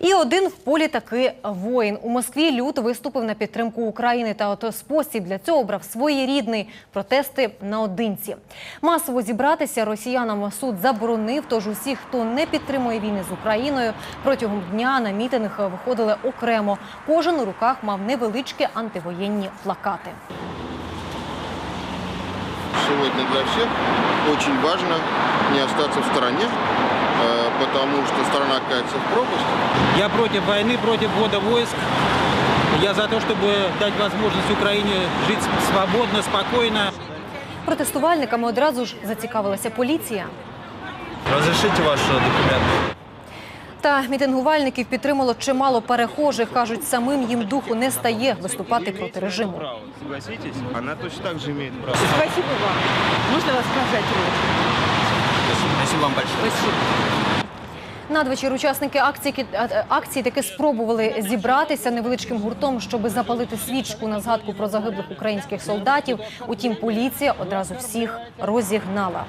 І один в полі таки воїн. У Москві люд виступив на підтримку України. Та от спосіб для цього обрав своєрідний протести наодинці. Масово зібратися росіянам суд заборонив. Тож усі, хто не підтримує війни з Україною, протягом дня на мітинг виходили окремо. Кожен у руках мав невеличкі антивоєнні плакати. Сегодня для всех очень важно не остаться в стороне, э, потому что страна катится в пропасть. Я против войны, против ввода войск. Я за то, чтобы дать возможность Украине жить свободно, спокойно. Протестувальниками одразу ж зацікавилася поліція. Разрешите ваши документы? Та мітингувальників підтримало чимало перехожих. кажуть, самим їм духу не стає виступати проти режиму. Согласитесь? Она точно так же имеет право. Спасибо вам. Можно вас сказать Спасибо вам большое. Спасибо. Надвечір учасники акції, а- акції таки спробували зібратися невеличким гуртом, щоб запалити свічку на згадку про загиблих українських солдатів. Утім, поліція одразу всіх розігнала.